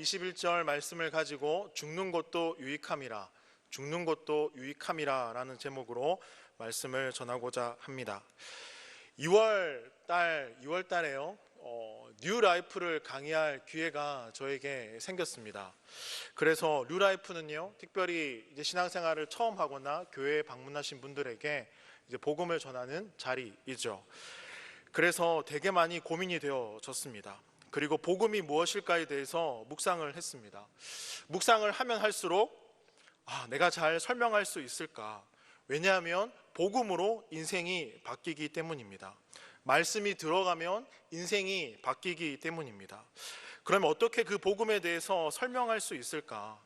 21절 말씀을 가지고 죽는 것도 유익함이라 죽는 것도 유익함이라라는 제목으로 말씀을 전하고자 합니다. 2월 달 2월 달에요. 어, 뉴 라이프를 강의할 기회가 저에게 생겼습니다. 그래서 뉴 라이프는요, 특별히 이제 신앙생활을 처음 하거나 교회에 방문하신 분들에게 이제 복음을 전하는 자리이죠. 그래서 되게 많이 고민이 되어졌습니다. 그리고 복음이 무엇일까에 대해서 묵상을 했습니다. 묵상을 하면 할수록 아, 내가 잘 설명할 수 있을까? 왜냐하면 복음으로 인생이 바뀌기 때문입니다. 말씀이 들어가면 인생이 바뀌기 때문입니다. 그러면 어떻게 그 복음에 대해서 설명할 수 있을까?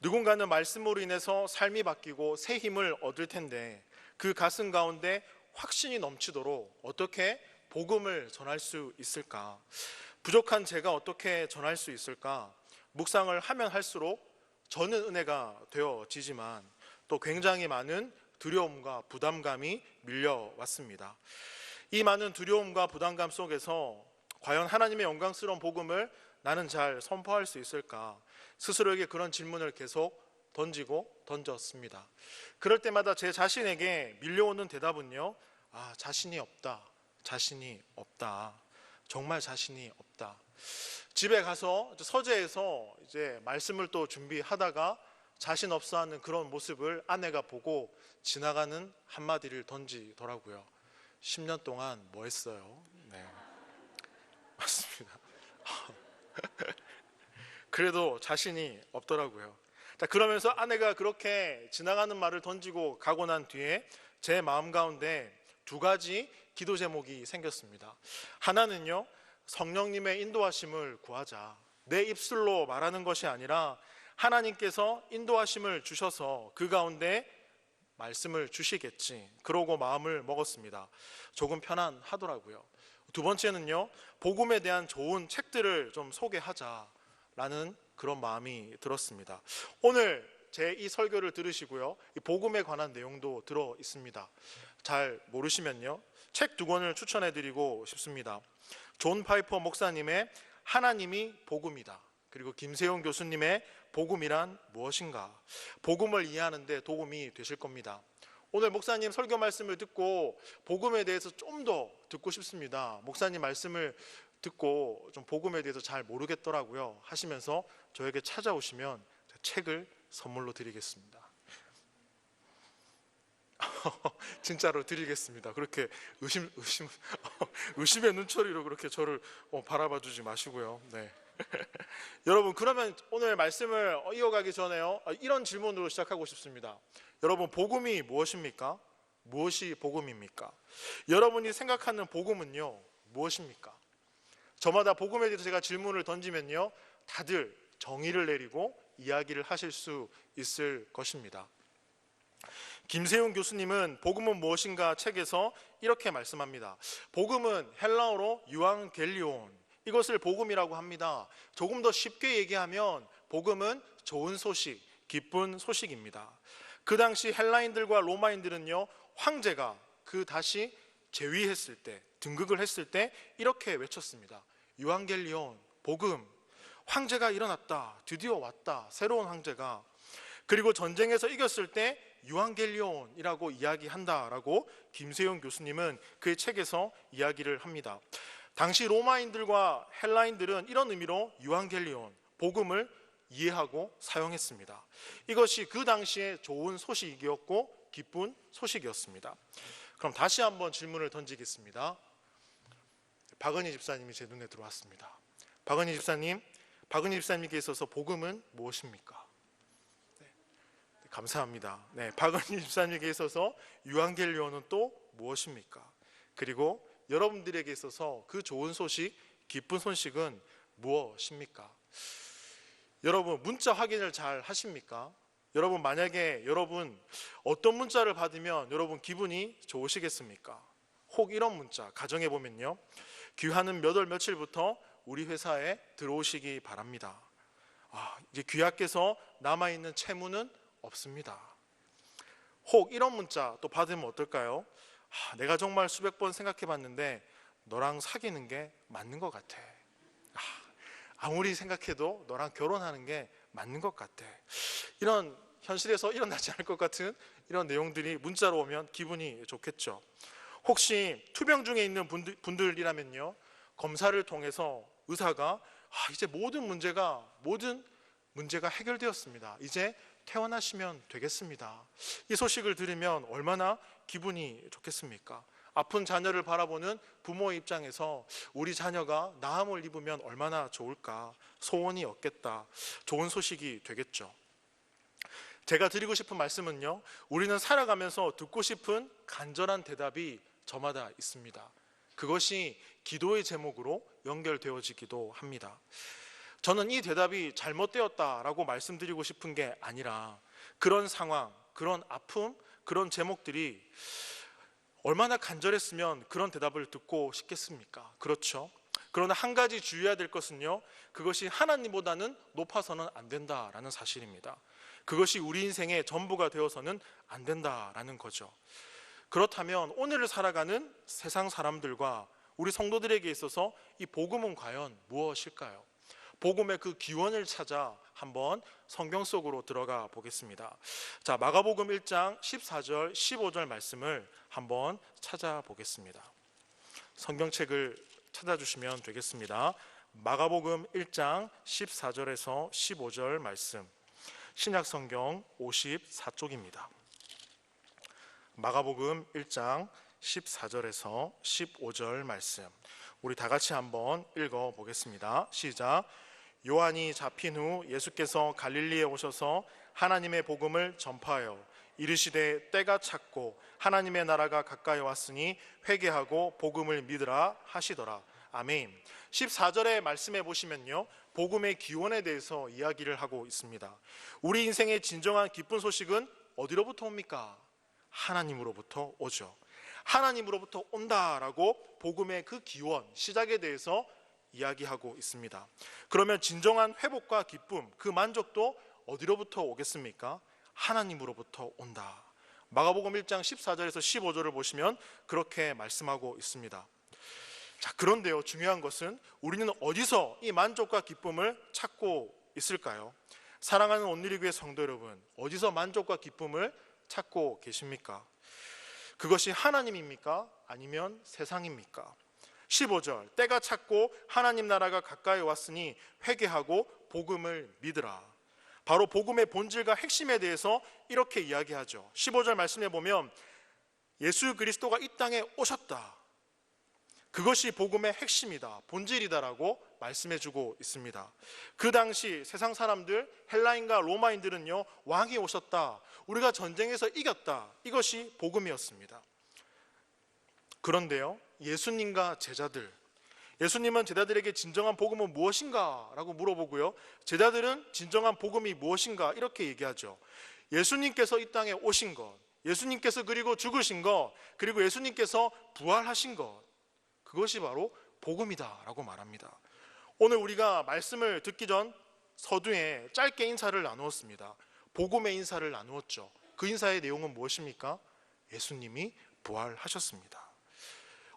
누군가는 말씀으로 인해서 삶이 바뀌고 새 힘을 얻을 텐데 그 가슴 가운데 확신이 넘치도록 어떻게 복음을 전할 수 있을까? 부족한 제가 어떻게 전할 수 있을까? 묵상을 하면 할수록 저는 은혜가 되어지지만 또 굉장히 많은 두려움과 부담감이 밀려왔습니다. 이 많은 두려움과 부담감 속에서 과연 하나님의 영광스러운 복음을 나는 잘 선포할 수 있을까? 스스로에게 그런 질문을 계속 던지고 던졌습니다. 그럴 때마다 제 자신에게 밀려오는 대답은요, 아, 자신이 없다. 자신이 없다. 정말 자신이 없다. 집에 가서 서재에서 이제 말씀을 또 준비하다가 자신 없어 하는 그런 모습을 아내가 보고 지나가는 한마디를 던지더라고요. 10년 동안 뭐 했어요? 네. 맞습니다. 그래도 자신이 없더라고요. 자, 그러면서 아내가 그렇게 지나가는 말을 던지고 가고 난 뒤에 제 마음 가운데 두 가지 기도 제목이 생겼습니다. 하나는요, 성령님의 인도하심을 구하자. 내 입술로 말하는 것이 아니라 하나님께서 인도하심을 주셔서 그 가운데 말씀을 주시겠지. 그러고 마음을 먹었습니다. 조금 편안하더라고요. 두 번째는요, 복음에 대한 좋은 책들을 좀 소개하자라는 그런 마음이 들었습니다. 오늘 제 이 설교를 들으시고요, 이 복음에 관한 내용도 들어 있습니다. 잘 모르시면요, 책 두 권을 추천해 드리고 싶습니다. 존 파이퍼 목사님의 하나님이 복음이다. 그리고 김세용 교수님의 복음이란 무엇인가? 복음을 이해하는데 도움이 되실 겁니다. 오늘 목사님 설교 말씀을 듣고 복음에 대해서 좀 더 듣고 싶습니다. 목사님 말씀을 듣고 좀 복음에 대해서 잘 모르겠더라고요. 하시면서 저에게 찾아오시면 책을 선물로 드리겠습니다. 진짜로 드리겠습니다. 그렇게 의심 의심 의심의 눈초리로 그렇게 저를 어, 바라봐 주지 마시고요. 네. 여러분 그러면 오늘 말씀을 이어가기 전에요 아, 이런 질문으로 시작하고 싶습니다. 여러분 복음이 무엇입니까? 무엇이 복음입니까? 여러분이 생각하는 복음은요 무엇입니까? 저마다 복음에 대해서 제가 질문을 던지면요 다들 정의를 내리고 이야기를 하실 수 있을 것입니다. 김세용 교수님은 복음은 무엇인가 책에서 이렇게 말씀합니다. 복음은 헬라어로 유앙겔리온 이것을 복음이라고 합니다. 조금 더 쉽게 얘기하면 복음은 좋은 소식, 기쁜 소식입니다. 그 당시 헬라인들과 로마인들은요, 황제가 그 다시 제위했을 때, 등극을 했을 때 이렇게 외쳤습니다. 유앙겔리온, 복음, 황제가 일어났다. 드디어 왔다. 새로운 황제가. 그리고 전쟁에서 이겼을 때 유앙겔리온이라고 이야기한다라고 김세용 교수님은 그의 책에서 이야기를 합니다. 당시 로마인들과 헬라인들은 이런 의미로 유앙겔리온 복음을 이해하고 사용했습니다. 이것이 그 당시에 좋은 소식이었고 기쁜 소식이었습니다. 그럼 다시 한번 질문을 던지겠습니다. 박은희 집사님이 제 눈에 들어왔습니다. 박은희 집사님, 박은희 집사님께 있어서 복음은 무엇입니까? 네, 감사합니다. 네, 박은희 집사님에게 있어서 유앙겔리온은 또 무엇입니까? 그리고 여러분들에게 있어서 그 좋은 소식, 기쁜 소식은 무엇입니까? 여러분 문자 확인을 잘 하십니까? 여러분 만약에 여러분 어떤 문자를 받으면 여러분 기분이 좋으시겠습니까? 혹 이런 문자 가정해 보면요. 귀하는 몇 월 며칠부터 우리 회사에 들어오시기 바랍니다. 아, 이제 귀하께서 남아 있는 채무는 없습니다. 혹 이런 문자 또 받으면 어떨까요? 아, 내가 정말 수백 번 생각해 봤는데 너랑 사귀는 게 맞는 것 같아. 아, 아 무리 생각해도 너랑 결혼하는 게 맞는 것 같아. 이런 현실에서 일어나지 않을 것 같은 이런 내용들이 문자로 오면 기분이 좋겠죠. 혹시 투병 중에 있는 분들, 분들이라면요. 검사를 통해서 의사가 아, 이제 모든 문제가 모든 문제가 해결되었습니다. 이제 퇴원하시면 되겠습니다. 이 소식을 들으면 얼마나 기분이 좋겠습니까? 아픈 자녀를 바라보는 부모의 입장에서 우리 자녀가 나음을 입으면 얼마나 좋을까 소원이 없겠다 좋은 소식이 되겠죠. 제가 드리고 싶은 말씀은요. 우리는 살아가면서 듣고 싶은 간절한 대답이 저마다 있습니다. 그것이 기도의 제목으로 연결되어지기도 합니다. 저는 이 대답이 잘못되었다라고 말씀드리고 싶은 게 아니라 그런 상황, 그런 아픔, 그런 제목들이 얼마나 간절했으면 그런 대답을 듣고 싶겠습니까? 그렇죠. 그러나 한 가지 주의해야 될 것은요. 그것이 하나님보다는 높아서는 안 된다라는 사실입니다. 그것이 우리 인생의 전부가 되어서는 안 된다라는 거죠. 그렇다면 오늘을 살아가는 세상 사람들과 우리 성도들에게 있어서 이 복음은 과연 무엇일까요? 복음의 그 기원을 찾아 한번 성경 속으로 들어가 보겠습니다. 자, 마가복음 1장 14절, 15절 말씀을 한번 찾아보겠습니다. 성경책을 찾아주시면 되겠습니다. 마가복음 1장 14절에서 15절 말씀. 신약 성경 54쪽입니다. 마가복음 1장 14절에서 15절 말씀. 우리 다 같이 한번 읽어 보겠습니다. 시작. 요한이 잡힌 후 예수께서 갈릴리에 오셔서 하나님의 복음을 전파하여 이르시되 때가 찼고 하나님의 나라가 가까이 왔으니 회개하고 복음을 믿으라 하시더라. 아멘. 14절의 말씀해 보시면요. 복음의 기원에 대해서 이야기를 하고 있습니다. 우리 인생의 진정한 기쁜 소식은 어디로부터 옵니까? 하나님으로부터 오죠. 하나님으로부터 온다라고 복음의 그 기원, 시작에 대해서 이야기하고 있습니다. 그러면 진정한 회복과 기쁨, 그 만족도 어디로부터 오겠습니까? 하나님으로부터 온다. 마가복음 1장 14절에서 15절을 보시면 그렇게 말씀하고 있습니다. 자, 그런데요. 중요한 것은 우리는 어디서 이 만족과 기쁨을 찾고 있을까요? 사랑하는 온누리교회 성도 여러분, 어디서 만족과 기쁨을 찾고 계십니까? 그것이 하나님입니까? 아니면 세상입니까? 15절 때가 찼고 하나님 나라가 가까이 왔으니 회개하고 복음을 믿으라. 바로 복음의 본질과 핵심에 대해서 이렇게 이야기하죠. 15절 말씀해 보면 예수 그리스도가 이 땅에 오셨다. 그것이 복음의 핵심이다. 본질이다라고 말씀해 주고 있습니다. 그 당시 세상 사람들 헬라인과 로마인들은요. 왕이 오셨다. 우리가 전쟁에서 이겼다. 이것이 복음이었습니다. 그런데요. 예수님과 제자들 예수님은 제자들에게 진정한 복음은 무엇인가? 라고 물어보고요. 제자들은 진정한 복음이 무엇인가? 이렇게 얘기하죠. 예수님께서 이 땅에 오신 것, 예수님께서 그리고 죽으신 것, 그리고 예수님께서 부활하신 것, 그것이 바로 복음이다. 라고 말합니다. 오늘 우리가 말씀을 듣기 전 서두에 짧게 인사를 나누었습니다. 복음의 인사를 나누었죠. 그 인사의 내용은 무엇입니까? 예수님이 부활하셨습니다.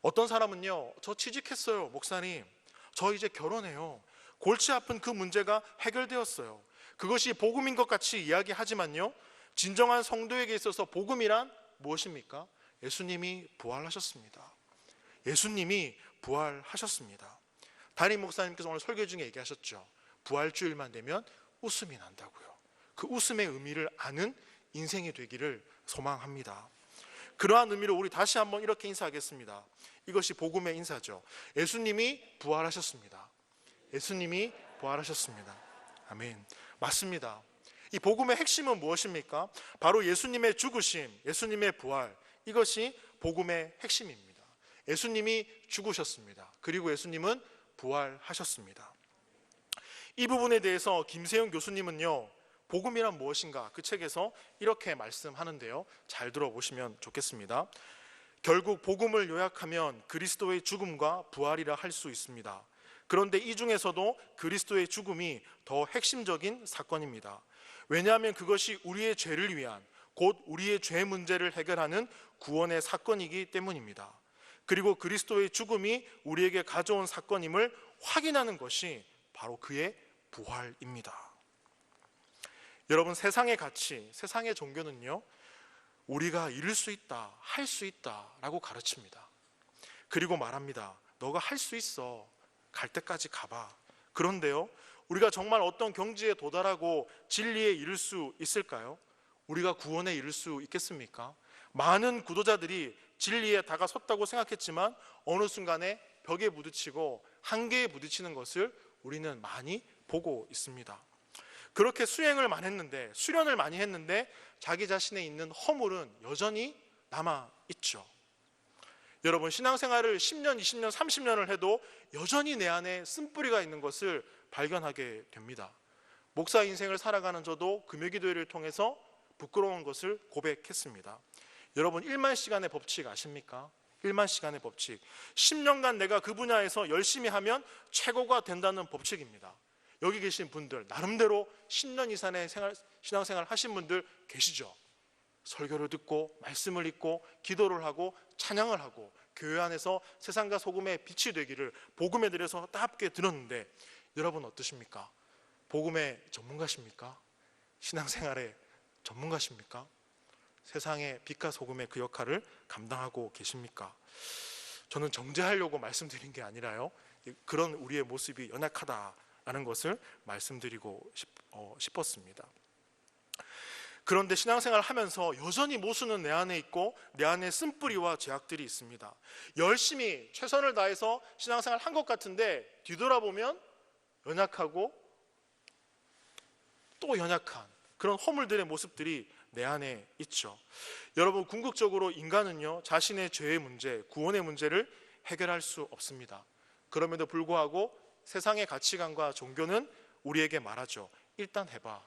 어떤 사람은요, 저 취직했어요, 목사님. 저 이제 결혼해요. 골치 아픈 그 문제가 해결되었어요. 그것이 복음인 것 같이 이야기하지만요, 진정한 성도에게 있어서 복음이란 무엇입니까? 예수님이 부활하셨습니다. 예수님이 부활하셨습니다. 담임 목사님께서 오늘 설교 중에 얘기하셨죠. 부활주일만 되면 웃음이 난다고요. 그 웃음의 의미를 아는 인생이 되기를 소망합니다. 그러한 의미로 우리 다시 한번 이렇게 인사하겠습니다. 이것이 복음의 인사죠. 예수님이 부활하셨습니다. 예수님이 부활하셨습니다. 아멘. 맞습니다. 이 복음의 핵심은 무엇입니까? 바로 예수님의 죽으심, 예수님의 부활. 이것이 복음의 핵심입니다. 예수님이 죽으셨습니다. 그리고 예수님은 부활하셨습니다. 이 부분에 대해서 김세영 교수님은요, 복음이란 무엇인가 그 책에서 이렇게 말씀하는데요. 잘 들어보시면 좋겠습니다. 결국 복음을 요약하면 그리스도의 죽음과 부활이라 할 수 있습니다. 그런데 이 중에서도 그리스도의 죽음이 더 핵심적인 사건입니다. 왜냐하면 그것이 우리의 죄를 위한 곧 우리의 죄 문제를 해결하는 구원의 사건이기 때문입니다. 그리고 그리스도의 죽음이 우리에게 가져온 사건임을 확인하는 것이 바로 그의 부활입니다. 여러분 세상의 가치, 세상의 종교는요. 우리가 이룰 수 있다, 할 수 있다라고 가르칩니다. 그리고 말합니다. 너가 할 수 있어. 갈 때까지 가봐. 그런데요, 우리가 정말 어떤 경지에 도달하고 진리에 이를 수 있을까요? 우리가 구원에 이를 수 있겠습니까? 많은 구도자들이 진리에 다가섰다고 생각했지만 어느 순간에 벽에 부딪히고 한계에 부딪히는 것을 우리는 많이 보고 있습니다. 그렇게 수행을 많이 했는데 수련을 많이 했는데 자기 자신에 있는 허물은 여전히 남아 있죠. 여러분 신앙생활을 10년, 20년, 30년을 해도 여전히 내 안에 쓴뿌리가 있는 것을 발견하게 됩니다. 목사 인생을 살아가는 저도 금요기도회를 통해서 부끄러운 것을 고백했습니다. 여러분 1만 시간의 법칙 아십니까? 1만 시간의 법칙. 10년간 내가 그 분야에서 열심히 하면 최고가 된다는 법칙입니다. 여기 계신 분들 나름대로 10년 이상의 생활, 신앙생활 하신 분들 계시죠? 설교를 듣고 말씀을 읽고 기도를 하고 찬양을 하고 교회 안에서 세상과 소금의 빛이 되기를 복음에 들여서 따갑게 들었는데 여러분 어떠십니까? 복음의 전문가십니까? 신앙생활의 전문가십니까? 세상의 빛과 소금의 그 역할을 감당하고 계십니까? 저는 정죄하려고 말씀드린 게 아니라요. 그런 우리의 모습이 연약하다 라는 것을 말씀드리고 싶, 어, 싶었습니다. 그런데 신앙생활을 하면서 여전히 모순은 내 안에 있고 내 안에 쓴뿌리와 죄악들이 있습니다. 열심히 최선을 다해서 신앙생활 한 것 같은데 뒤돌아보면 연약하고 또 연약한 그런 허물들의 모습들이 내 안에 있죠. 여러분 궁극적으로 인간은요 자신의 죄의 문제, 구원의 문제를 해결할 수 없습니다. 그럼에도 불구하고 세상의 가치관과 종교는 우리에게 말하죠. 일단 해봐.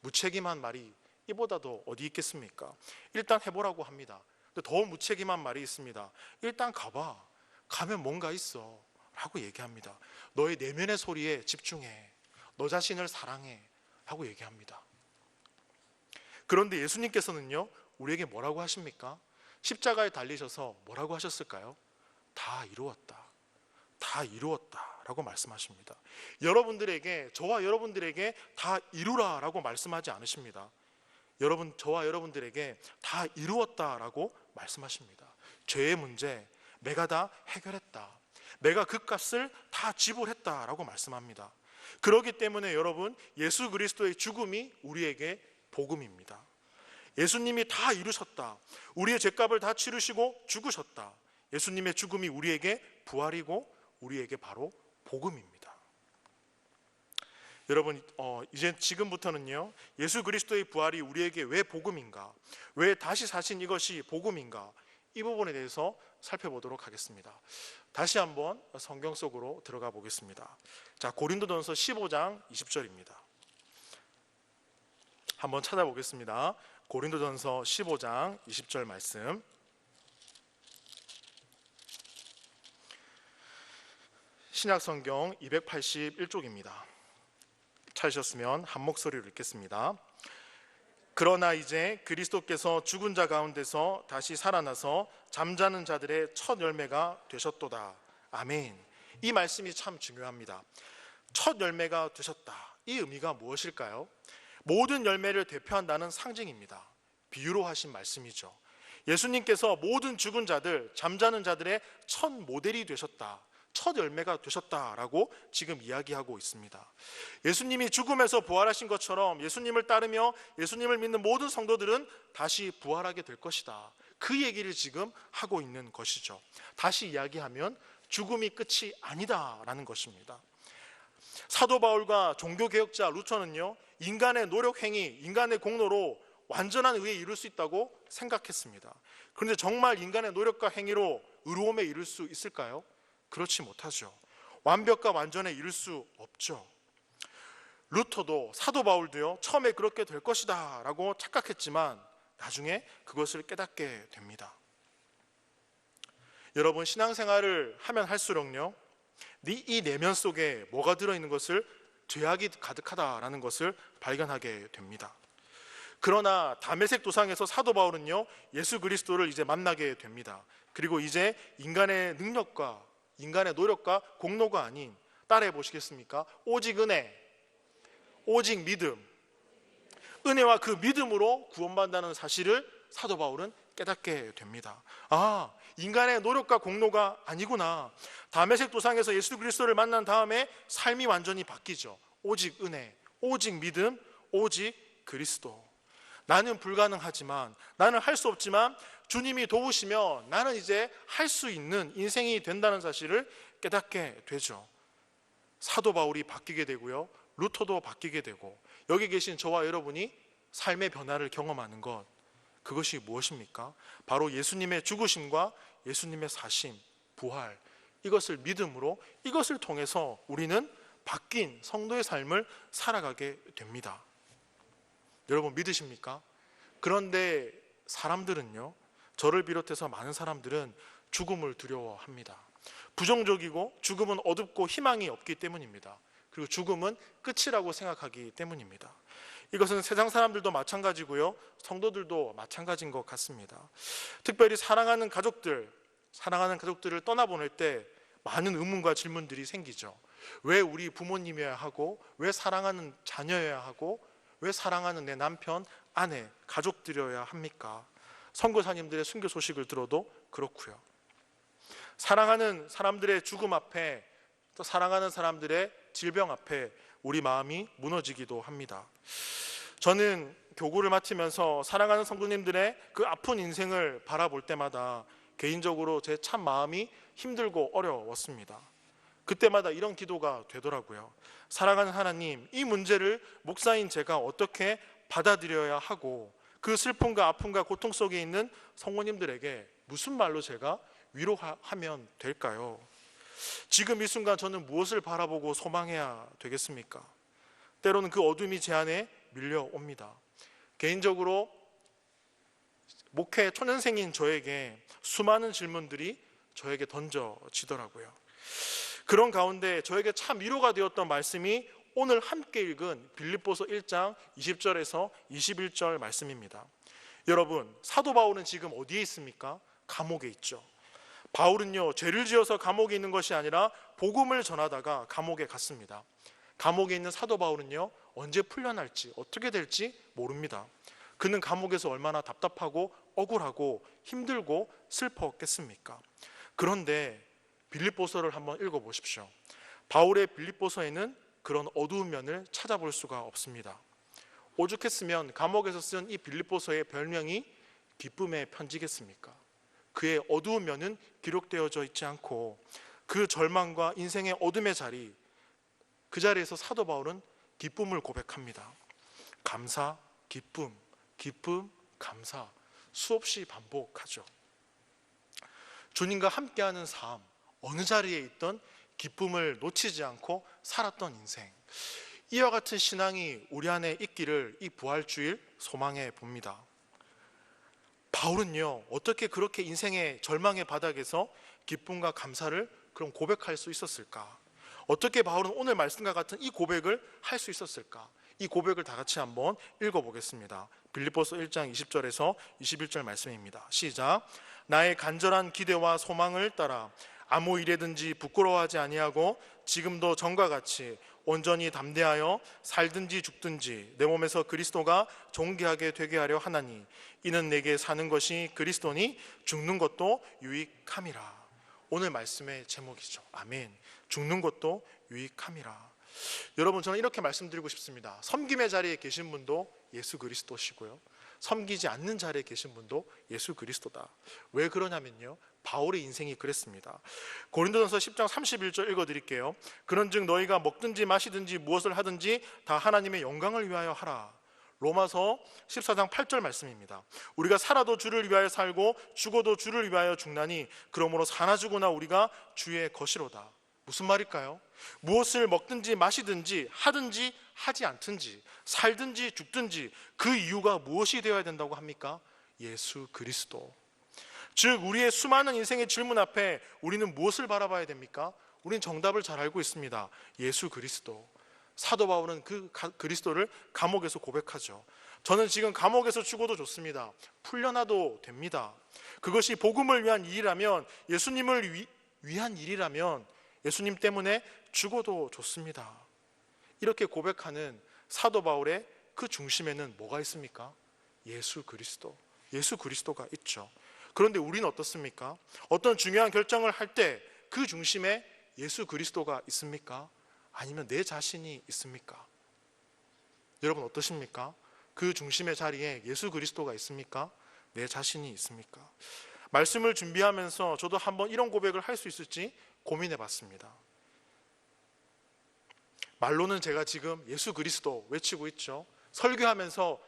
무책임한 말이 이보다도 어디 있겠습니까? 일단 해보라고 합니다. 더 무책임한 말이 있습니다. 일단 가봐. 가면 뭔가 있어. 라고 얘기합니다. 너의 내면의 소리에 집중해. 너 자신을 사랑해. 라고 얘기합니다. 그런데 예수님께서는요, 우리에게 뭐라고 하십니까? 십자가에 달리셔서 뭐라고 하셨을까요? 다 이루었다. 다 이루었다. 라고 말씀하십니다. 여러분들에게, 저와 여러분들에게 다 이루라 라고 말씀하지 않으십니다. 여러분, 저와 여러분들에게 다 이루었다 라고 말씀하십니다. 죄의 문제, 내가 다 해결했다. 내가 그 값을 다 지불했다 라고 말씀합니다. 그렇기 때문에 여러분, 예수 그리스도의 죽음이 우리에게 복음입니다. 예수님이 다 이루셨다. 우리의 죄값을 다 치르시고 죽으셨다. 예수님의 죽음이 우리에게 부활이고 우리에게 바로 복음입니다. 여러분, 어, 이제 지금부터는요, 예수 그리스도의 부활이 우리에게 왜 복음인가? 왜 다시 사신 이것이 복음인가? 이 부분에 대해서 살펴보도록 하겠습니다. 다시 한번 성경 속으로 들어가 보겠습니다. 자, 고린도전서 15장 20절입니다. 한번 찾아보겠습니다. 고린도전서 15장 20절 말씀. 신약 성경 281쪽입니다. 찾으셨으면 한 목소리로 읽겠습니다. 그러나 이제 그리스도께서 죽은 자 가운데서 다시 살아나서 잠자는 자들의 첫 열매가 되셨도다. 아멘. 이 말씀이 참 중요합니다. 첫 열매가 되셨다. 이 의미가 무엇일까요? 모든 열매를 대표한다는 상징입니다. 비유로 하신 말씀이죠. 예수님께서 모든 죽은 자들, 잠자는 자들의 첫 모델이 되셨다. 첫 열매가 되셨다라고 지금 이야기하고 있습니다. 예수님이 죽음에서 부활하신 것처럼 예수님을 따르며 예수님을 믿는 모든 성도들은 다시 부활하게 될 것이다. 그 얘기를 지금 하고 있는 것이죠. 다시 이야기하면 죽음이 끝이 아니다라는 것입니다. 사도 바울과 종교 개혁자 루터는요. 인간의 노력 행위, 인간의 공로로 완전한 의에 이룰 수 있다고 생각했습니다. 그런데 정말 인간의 노력과 행위로 의로움에 이룰 수 있을까요? 그렇지 못하죠. 완벽과 완전에 이룰 수 없죠. 루터도 사도 바울도요. 처음에 그렇게 될 것이다라고 착각했지만 나중에 그것을 깨닫게 됩니다. 여러분 신앙생활을 하면 할수록요. 이 내면 속에 뭐가 들어 있는 것을 죄악이 가득하다라는 것을 발견하게 됩니다. 그러나 담에색 도상에서 사도 바울은요 예수 그리스도를 이제 만나게 됩니다. 그리고 이제 인간의 능력과 인간의 노력과 공로가 아닌 따라해 보시겠습니까? 오직 은혜, 오직 믿음, 은혜와 그 믿음으로 구원받는다는 사실을 사도 바울은 깨닫게 됩니다. 아, 인간의 노력과 공로가 아니구나. 다메섹 도상에서 예수 그리스도를 만난 다음에 삶이 완전히 바뀌죠. 오직 은혜, 오직 믿음, 오직 그리스도. 나는 불가능하지만 나는 할 수 없지만 주님이 도우시면 나는 이제 할 수 있는 인생이 된다는 사실을 깨닫게 되죠. 사도 바울이 바뀌게 되고요. 루터도 바뀌게 되고 여기 계신 저와 여러분이 삶의 변화를 경험하는 것 그것이 무엇입니까? 바로 예수님의 죽으심과 예수님의 사심, 부활 이것을 믿음으로 이것을 통해서 우리는 바뀐 성도의 삶을 살아가게 됩니다. 여러분 믿으십니까? 그런데 사람들은요. 저를 비롯해서 많은 사람들은 죽음을 두려워합니다. 부정적이고 죽음은 어둡고 희망이 없기 때문입니다. 그리고 죽음은 끝이라고 생각하기 때문입니다. 이것은 세상 사람들도 마찬가지고요. 성도들도 마찬가지인 것 같습니다. 특별히 사랑하는 가족들, 사랑하는 가족들을 떠나보낼 때 많은 의문과 질문들이 생기죠. 왜 우리 부모님이어야 하고, 왜 사랑하는 자녀여야 하고, 왜 사랑하는 내 남편, 아내, 가족들이어야 합니까? 선교사님들의 순교 소식을 들어도 그렇고요. 사랑하는 사람들의 죽음 앞에 또 사랑하는 사람들의 질병 앞에 우리 마음이 무너지기도 합니다. 저는 교구를 맡으면서 사랑하는 성도님들의 그 아픈 인생을 바라볼 때마다 개인적으로 제 참 마음이 힘들고 어려웠습니다. 그때마다 이런 기도가 되더라고요. 사랑하는 하나님, 이 문제를 목사인 제가 어떻게 받아들여야 하고 그 슬픔과 아픔과 고통 속에 있는 성모님들에게 무슨 말로 제가 위로하면 될까요? 지금 이 순간 저는 무엇을 바라보고 소망해야 되겠습니까? 때로는 그 어둠이 제 안에 밀려옵니다. 개인적으로 목회 초년생인 저에게 수많은 질문들이 저에게 던져지더라고요. 그런 가운데 저에게 참 위로가 되었던 말씀이 오늘 함께 읽은 빌립보서 1장 20절에서 21절 말씀입니다. 여러분, 사도 바울은 지금 어디에 있습니까? 감옥에 있죠. 바울은요, 죄를 지어서 감옥에 있는 것이 아니라 복음을 전하다가 감옥에 갔습니다. 감옥에 있는 사도 바울은요, 언제 풀려날지, 어떻게 될지 모릅니다. 그는 감옥에서 얼마나 답답하고 억울하고 힘들고 슬펐겠습니까? 그런데 빌립보서를 한번 읽어 보십시오. 바울의 빌립보서에는 그런 어두운 면을 찾아볼 수가 없습니다. 오죽했으면 감옥에서 쓴 이 빌립보서의 별명이 기쁨의 편지겠습니까? 그의 어두운 면은 기록되어져 있지 않고 그 절망과 인생의 어둠의 자리 그 자리에서 사도 바울은 기쁨을 고백합니다. 감사, 기쁨, 기쁨, 감사 수없이 반복하죠. 주님과 함께하는 삶 어느 자리에 있던 기쁨을 놓치지 않고 살았던 인생 이와 같은 신앙이 우리 안에 있기를 이 부활주일 소망해 봅니다. 바울은요 어떻게 그렇게 인생의 절망의 바닥에서 기쁨과 감사를 그럼 고백할 수 있었을까? 어떻게 바울은 오늘 말씀과 같은 이 고백을 할 수 있었을까? 이 고백을 다 같이 한번 읽어보겠습니다. 빌립보서 1장 20절에서 21절 말씀입니다. 시작. 나의 간절한 기대와 소망을 따라 아무 일에든지 부끄러워하지 아니하고 지금도 전과 같이 온전히 담대하여 살든지 죽든지 내 몸에서 그리스도가 존귀하게 되게 하려 하나니 이는 내게 사는 것이 그리스도니 죽는 것도 유익함이라. 오늘 말씀의 제목이죠. 아멘. 죽는 것도 유익함이라. 여러분 저는 이렇게 말씀드리고 싶습니다. 섬김의 자리에 계신 분도 예수 그리스도시고요. 섬기지 않는 자리에 계신 분도 예수 그리스도다. 왜 그러냐면요. 바울의 인생이 그랬습니다. 고린도전서 10장 31절 읽어 드릴게요. 그런즉 너희가 먹든지 마시든지 무엇을 하든지 다 하나님의 영광을 위하여 하라. 로마서 14장 8절 말씀입니다. 우리가 살아도 주를 위하여 살고 죽어도 주를 위하여 죽나니 그러므로 사나 죽으나 우리가 주의 것이로다. 무슨 말일까요? 무엇을 먹든지 마시든지 하든지 하지 않든지 살든지 죽든지 그 이유가 무엇이 되어야 된다고 합니까? 예수 그리스도. 즉 우리의 수많은 인생의 질문 앞에 우리는 무엇을 바라봐야 됩니까? 우리는 정답을 잘 알고 있습니다. 예수 그리스도. 사도 바울은 그 가- 그리스도를 감옥에서 고백하죠. 저는 지금 감옥에서 죽어도 좋습니다. 풀려나도 됩니다. 그것이 복음을 위한 일이라면 예수님을 위, 위한 일이라면 예수님 때문에 죽어도 좋습니다. 이렇게 고백하는 사도 바울의 그 중심에는 뭐가 있습니까? 예수 그리스도. 예수 그리스도가 있죠. 그런데 우리는 어떻습니까? 어떤 중요한 결정을 할 때 그 중심에 예수 그리스도가 있습니까? 아니면 내 자신이 있습니까? 여러분 어떠십니까? 그 중심의 자리에 예수 그리스도가 있습니까? 내 자신이 있습니까? 말씀을 준비하면서 저도 한번 이런 고백을 할 수 있을지 고민해 봤습니다. 말로는 제가 지금 예수 그리스도 외치고 있죠. 설교하면서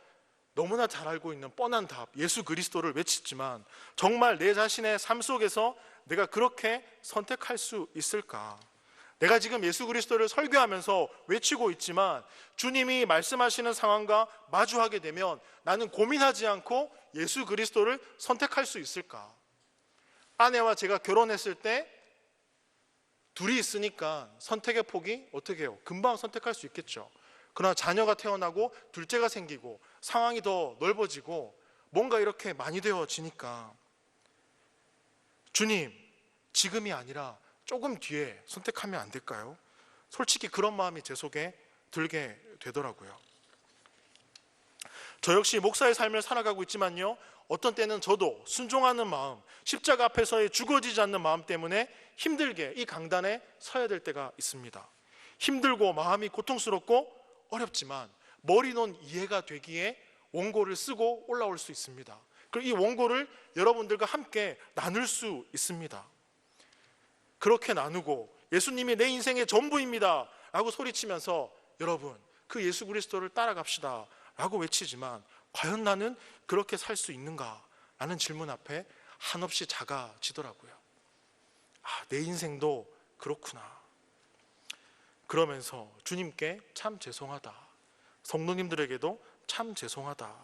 너무나 잘 알고 있는 뻔한 답, 예수 그리스도를 외치지만 정말 내 자신의 삶 속에서 내가 그렇게 선택할 수 있을까? 내가 지금 예수 그리스도를 설교하면서 외치고 있지만 주님이 말씀하시는 상황과 마주하게 되면 나는 고민하지 않고 예수 그리스도를 선택할 수 있을까? 아내와 제가 결혼했을 때 둘이 있으니까 선택의 폭이 어떻게 해요? 금방 선택할 수 있겠죠. 그러나 자녀가 태어나고 둘째가 생기고 상황이 더 넓어지고 뭔가 이렇게 많이 되어지니까 주님, 지금이 아니라 조금 뒤에 선택하면 안 될까요? 솔직히 그런 마음이 제 속에 들게 되더라고요. 저 역시 목사의 삶을 살아가고 있지만요. 어떤 때는 저도 순종하는 마음, 십자가 앞에서의 죽어지지 않는 마음 때문에 힘들게 이 강단에 서야 될 때가 있습니다. 힘들고 마음이 고통스럽고 어렵지만 머리는 이해가 되기에 원고를 쓰고 올라올 수 있습니다. 그리고 이 원고를 여러분들과 함께 나눌 수 있습니다. 그렇게 나누고 예수님이 내 인생의 전부입니다. 라고 소리치면서 여러분 그 예수 그리스도를 따라갑시다. 라고 외치지만 과연 나는 그렇게 살 수 있는가? 라는 질문 앞에 한없이 작아지더라고요. 아, 내 인생도 그렇구나. 그러면서 주님께 참 죄송하다. 성도님들에게도 참 죄송하다.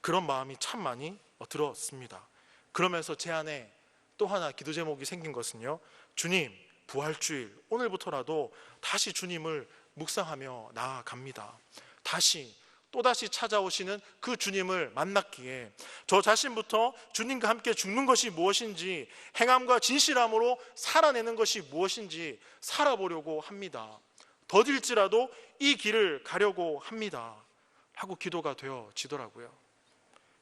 그런 마음이 참 많이 들었습니다. 그러면서 제 안에 또 하나 기도 제목이 생긴 것은요. 주님, 부활주일 오늘부터라도 다시 주님을 묵상하며 나아갑니다. 다시 또다시 찾아오시는 그 주님을 만났기에 저 자신부터 주님과 함께 죽는 것이 무엇인지 행함과 진실함으로 살아내는 것이 무엇인지 살아보려고 합니다. 더딜지라도 이 길을 가려고 합니다. 하고 기도가 되어지더라고요.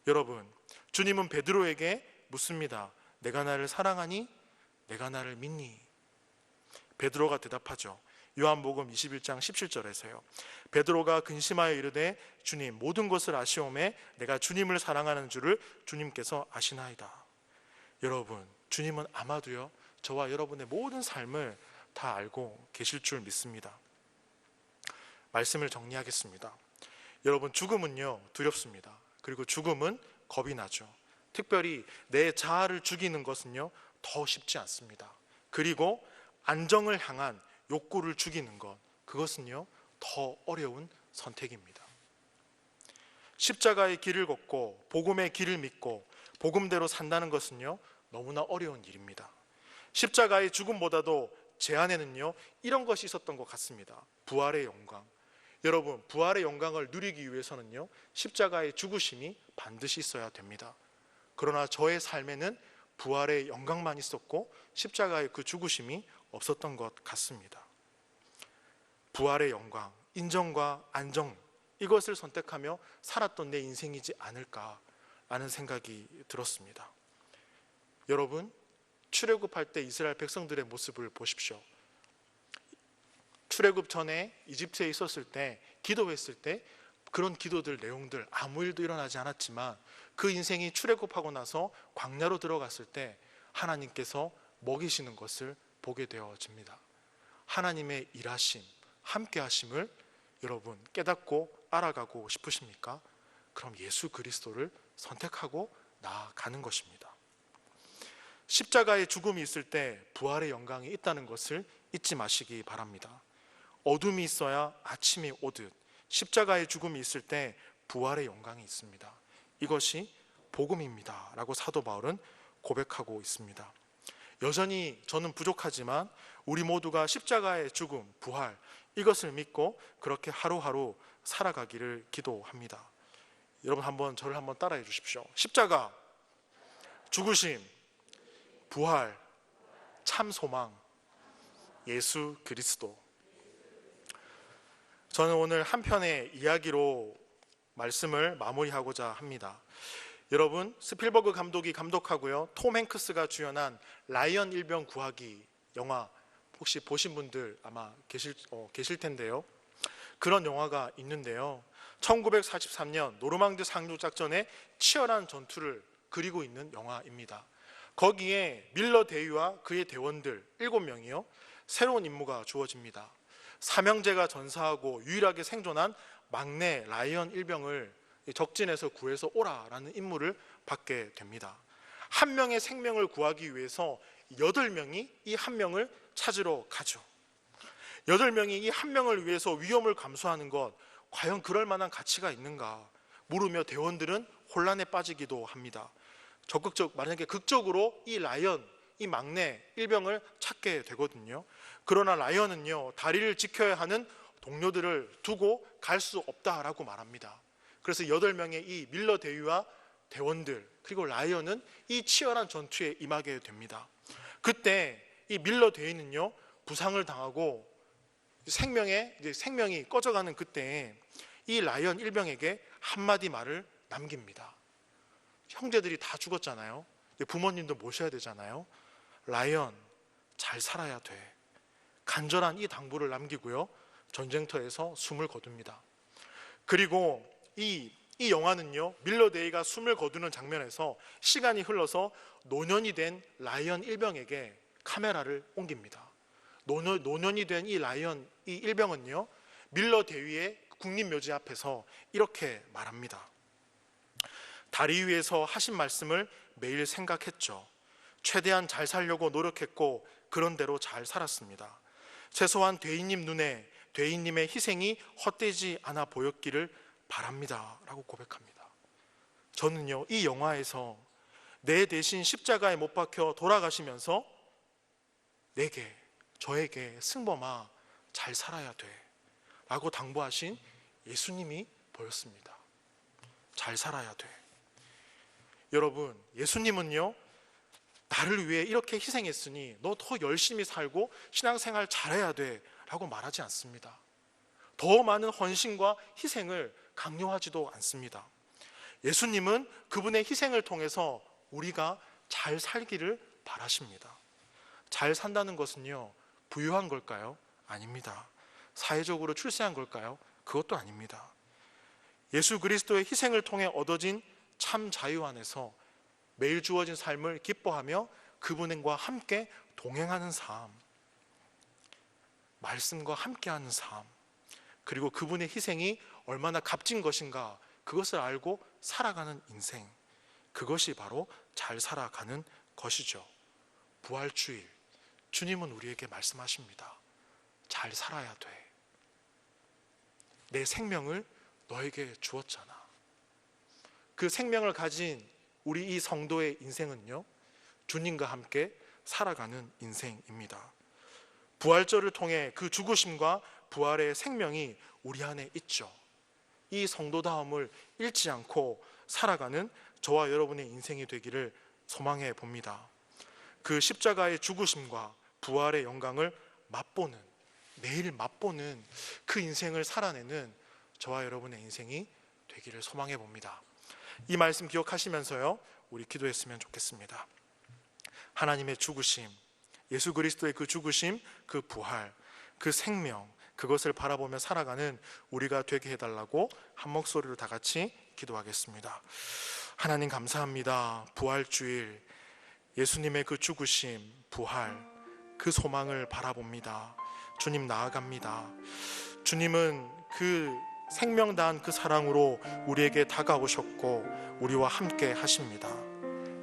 여러분, 주님은 베드로에게 묻습니다. 내가 나를 사랑하니? 내가 나를 믿니? 베드로가 대답하죠. 요한복음 21장 17절에서요. 베드로가 근심하여 이르되 주님 모든 것을 아시오매 내가 주님을 사랑하는 줄을 주님께서 아시나이다. 여러분, 주님은 아마도요. 저와 여러분의 모든 삶을 다 알고 계실 줄 믿습니다. 말씀을 정리하겠습니다. 여러분, 죽음은요. 두렵습니다. 그리고 죽음은 겁이 나죠. 특별히 내 자아를 죽이는 것은요. 더 쉽지 않습니다. 그리고 안정을 향한 욕구를 죽이는 것 그것은요 더 어려운 선택입니다. 십자가의 길을 걷고 복음의 길을 믿고 복음대로 산다는 것은요 너무나 어려운 일입니다. 십자가의 죽음보다도 제 안에는요 이런 것이 있었던 것 같습니다. 부활의 영광. 여러분 부활의 영광을 누리기 위해서는요 십자가의 죽으심이 반드시 있어야 됩니다. 그러나 저의 삶에는 부활의 영광만 있었고 십자가의 그 죽으심이 없었던 것 같습니다. 부활의 영광, 인정과 안정 이것을 선택하며 살았던 내 인생이지 않을까라는 생각이 들었습니다. 여러분, 출애굽할 때 이스라엘 백성들의 모습을 보십시오. 출애굽 전에 이집트에 있었을 때 기도했을 때 그런 기도들 내용들 아무 일도 일어나지 않았지만 그 인생이 출애굽하고 나서 광야로 들어갔을 때 하나님께서 먹이시는 것을 보게 되어집니다. 하나님의 일하심, 함께 하심을 여러분 깨닫고 알아가고 싶으십니까? 그럼 예수 그리스도를 선택하고 나아가는 것입니다. 십자가의 죽음이 있을 때 부활의 영광이 있다는 것을 잊지 마시기 바랍니다. 어둠이 있어야 아침이 오듯 십자가의 죽음이 있을 때 부활의 영광이 있습니다. 이것이 복음입니다. 라고 사도 바울은 고백하고 있습니다. 여전히 저는 부족하지만 우리 모두가 십자가의 죽음, 부활 이것을 믿고 그렇게 하루하루 살아가기를 기도합니다. 여러분 한번 저를 한번 따라해 주십시오. 십자가, 죽으심, 부활, 참 소망. 예수 그리스도. 저는 오늘 한 편의 이야기로 말씀을 마무리하고자 합니다. 여러분 스필버그 감독이 감독하고요 톰 행크스가 주연한 라이언 일병 구하기 영화 혹시 보신 분들 아마 계실 어, 계실 텐데요. 그런 영화가 있는데요. 1943년 노르망드 상륙 작전의 치열한 전투를 그리고 있는 영화입니다. 거기에 밀러 대위와 그의 대원들 7명이요. 새로운 임무가 주어집니다. 삼형제가 전사하고 유일하게 생존한 막내 라이언 일병을 적진에서 구해서 오라라는 임무를 받게 됩니다. 한 명의 생명을 구하기 위해서 여덟 명이 이 한 명을 찾으러 가죠. 여덟 명이 이 한 명을 위해서 위험을 감수하는 것 과연 그럴 만한 가치가 있는가 물으며 대원들은 혼란에 빠지기도 합니다. 적극적 만약에 극적으로 이 라이언 이 막내 일병을 찾게 되거든요. 그러나 라이언은요 다리를 지켜야 하는 동료들을 두고 갈 수 없다라고 말합니다. 그래서 여덟 명의 이 밀러 대위와 대원들 그리고 라이언은 이 치열한 전투에 임하게 됩니다. 그때 이 밀러 대위는요 부상을 당하고 생명의 이제 생명이 꺼져가는 그때 이 라이언 일병에게 한마디 말을 남깁니다. 형제들이 다 죽었잖아요. 부모님도 모셔야 되잖아요. 라이언 잘 살아야 돼. 간절한 이 당부를 남기고요. 전쟁터에서 숨을 거둡니다. 그리고 이, 이 영화는요, 밀러데이가 숨을 거두는 장면에서 시간이 흘러서 노년이 된 라이언 일병에게 카메라를 옮깁니다. 노년, 노년이 된 이 라이언, 이 일병은요, 밀러 대위의 국립묘지 앞에서 이렇게 말합니다. 다리 위에서 하신 말씀을 매일 생각했죠. 최대한 잘 살려고 노력했고, 그런 대로 잘 살았습니다. 최소한 대인님 눈에 대인님의 희생이 헛되지 않아 보였기를 바랍니다. 라고 고백합니다. 저는요, 이 영화에서 내 대신 십자가에 못 박혀 돌아가시면서 내게, 저에게 승범아, 잘 살아야 돼. 라고 당부하신 예수님이 보였습니다. 잘 살아야 돼. 여러분, 예수님은요, 나를 위해 이렇게 희생했으니 너 더 열심히 살고 신앙생활 잘해야 돼. 라고 말하지 않습니다. 더 많은 헌신과 희생을 강요하지도 않습니다. 예수님은 그분의 희생을 통해서 우리가 잘 살기를 바라십니다. 잘 산다는 것은요, 부유한 걸까요? 아닙니다. 사회적으로 출세한 걸까요? 그것도 아닙니다. 예수 그리스도의 희생을 통해 얻어진 참 자유 안에서 매일 주어진 삶을 기뻐하며 그분과 함께 동행하는 삶, 말씀과 함께하는 삶, 그리고 그분의 희생이 얼마나 값진 것인가 그것을 알고 살아가는 인생, 그것이 바로 잘 살아가는 것이죠. 부활주일, 주님은 우리에게 말씀하십니다. 잘 살아야 돼. 내 생명을 너에게 주었잖아. 그 생명을 가진 우리 이 성도의 인생은요, 주님과 함께 살아가는 인생입니다. 부활절을 통해 그 죽으심과 부활의 생명이 우리 안에 있죠. 이 성도다움을 잃지 않고 살아가는 저와 여러분의 인생이 되기를 소망해 봅니다. 그 십자가의 죽으심과 부활의 영광을 맛보는 매일 맛보는 그 인생을 살아내는 저와 여러분의 인생이 되기를 소망해 봅니다. 이 말씀 기억하시면서요. 우리 기도했으면 좋겠습니다. 하나님의 죽으심, 예수 그리스도의 그 죽으심, 그 부활, 그 생명, 그것을 바라보며 살아가는 우리가 되게 해달라고 한 목소리로 다 같이 기도하겠습니다. 하나님 감사합니다. 부활주일, 예수님의 그 죽으심, 부활, 그 소망을 바라봅니다. 주님 나아갑니다. 주님은 그 생명 다한 그 사랑으로 우리에게 다가오셨고 우리와 함께 하십니다.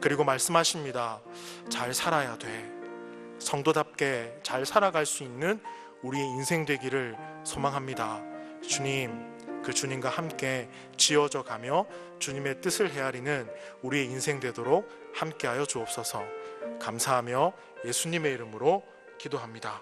그리고 말씀하십니다. 잘 살아야 돼. 성도답게 잘 살아갈 수 있는 우리의 인생 되기를 소망합니다. 주님, 그 주님과 함께 지어져 가며 주님의 뜻을 헤아리는 우리의 인생 되도록 함께하여 주옵소서. 감사하며 예수님의 이름으로 기도합니다.